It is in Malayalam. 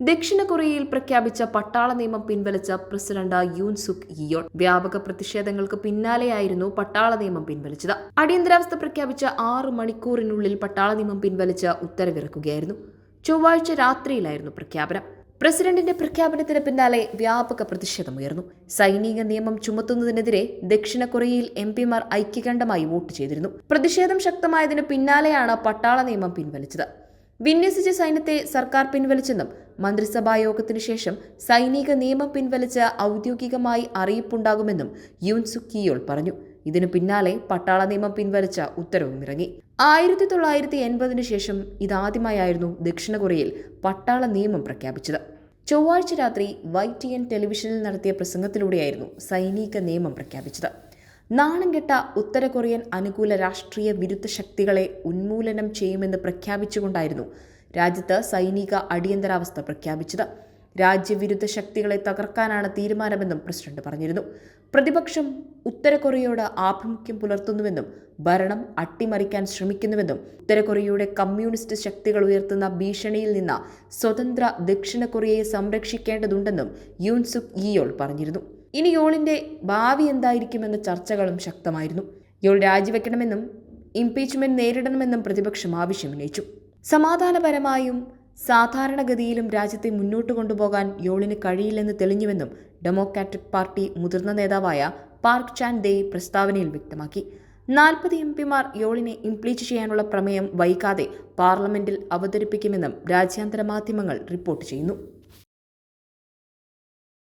ദക്ഷിണ കൊറിയയിൽ പ്രഖ്യാപിച്ച പട്ടാള നിയമം പിൻവലിച്ച പ്രസിഡന്റ് യൂൻ സുക് ഇയോൺ വ്യാപക പ്രതിഷേധങ്ങൾക്ക് പിന്നാലെയായിരുന്നു പട്ടാള നിയമം പിൻവലിച്ചത്. അടിയന്തരാവസ്ഥ പ്രഖ്യാപിച്ച ആറ് മണിക്കൂറിനുള്ളിൽ പട്ടാള നിയമം പിൻവലിച്ച ഉത്തരവിറക്കുകയായിരുന്നു. ചൊവ്വാഴ്ച രാത്രിയിലായിരുന്നു പ്രഖ്യാപനം. പ്രസിഡന്റിന്റെ പ്രഖ്യാപനത്തിന് പിന്നാലെ വ്യാപക പ്രതിഷേധമുയർന്നു സൈനിക നിയമം ചുമത്തുന്നതിനെതിരെ ദക്ഷിണ കൊറിയയിൽ എം പിമാർ ഐക്യകണ്ഠമായി വോട്ട് ചെയ്തിരുന്നു. പ്രതിഷേധം ശക്തമായതിനു പിന്നാലെയാണ് പട്ടാള നിയമം പിൻവലിച്ചത്. വിന്യസിച്ച സൈന്യത്തെ സർക്കാർ പിൻവലിച്ചെന്നും മന്ത്രിസഭാ യോഗത്തിനു ശേഷം സൈനിക നിയമം പിൻവലിച്ച് ഔദ്യോഗികമായി അറിയിപ്പുണ്ടാകുമെന്നും യുൻസുക് കിയോൾ പറഞ്ഞു. ഇതിനു പിന്നാലെ പട്ടാള നിയമം പിൻവലിച്ച ഉത്തരവും ഇറങ്ങി. ആയിരത്തി തൊള്ളായിരത്തി എൺപതിനു ശേഷം ഇതാദ്യമായായിരുന്നു ദക്ഷിണ കൊറിയയിൽ പട്ടാള നിയമം പ്രഖ്യാപിച്ചത്. ചൊവ്വാഴ്ച രാത്രി വൈ ടി എൻ ടെലിവിഷനിൽ നടത്തിയ പ്രസംഗത്തിലൂടെയായിരുന്നു സൈനിക നിയമം പ്രഖ്യാപിച്ചത്. നാണം കെട്ട ഉത്തര കൊറിയൻ അനുകൂല രാഷ്ട്രീയ വിരുദ്ധ ശക്തികളെ ഉന്മൂലനം ചെയ്യുമെന്ന് പ്രഖ്യാപിച്ചുകൊണ്ടായിരുന്നു രാജ്യത്ത് സൈനിക അടിയന്തരാവസ്ഥ പ്രഖ്യാപിച്ചത്. രാജ്യവിരുദ്ധ ശക്തികളെ തകർക്കാനാണ് തീരുമാനമെന്നും പ്രസിഡന്റ് പറഞ്ഞിരുന്നു. പ്രതിപക്ഷം ഉത്തര കൊറിയയോട് ആഭിമുഖ്യം പുലർത്തുന്നുവെന്നും ഭരണം അട്ടിമറിക്കാൻ ശ്രമിക്കുന്നുവെന്നും ഉത്തര കൊറിയയുടെ കമ്മ്യൂണിസ്റ്റ് ശക്തികൾ ഉയർത്തുന്ന ഭീഷണിയിൽ നിന്ന് സ്വതന്ത്ര ദക്ഷിണ കൊറിയയെ സംരക്ഷിക്കേണ്ടതുണ്ടെന്നും യൂൻസുക് ഇയോൾ പറഞ്ഞിരുന്നു. ഇനി യോളിന്റെ ഭാവി എന്തായിരിക്കുമെന്ന ചർച്ചകളും ശക്തമായിരുന്നു. യോൾ രാജിവെക്കണമെന്നും ഇംപീച്ച്മെന്റ് നേരിടണമെന്നും പ്രതിപക്ഷം ആവശ്യമുന്നയിച്ചു. സമാധാനപരമായും സാധാരണഗതിയിലും രാജ്യത്തെ മുന്നോട്ട് കൊണ്ടുപോകാൻ യോളിന് കഴിയില്ലെന്ന് തെളിഞ്ഞുവെന്നും ഡെമോക്രാറ്റിക് പാർട്ടി മുതിർന്ന നേതാവായ പാർക്ക് ചാൻ ദേ പ്രസ്താവനയിൽ വ്യക്തമാക്കി. നാൽപ്പത് എം പിമാർ യോളിനെ ഇംപ്ലീച്ച് ചെയ്യാനുള്ള പ്രമേയം വൈകാതെ പാർലമെന്റിൽ അവതരിപ്പിക്കുമെന്നും രാജ്യാന്തര മാധ്യമങ്ങൾ റിപ്പോർട്ട് ചെയ്യുന്നു.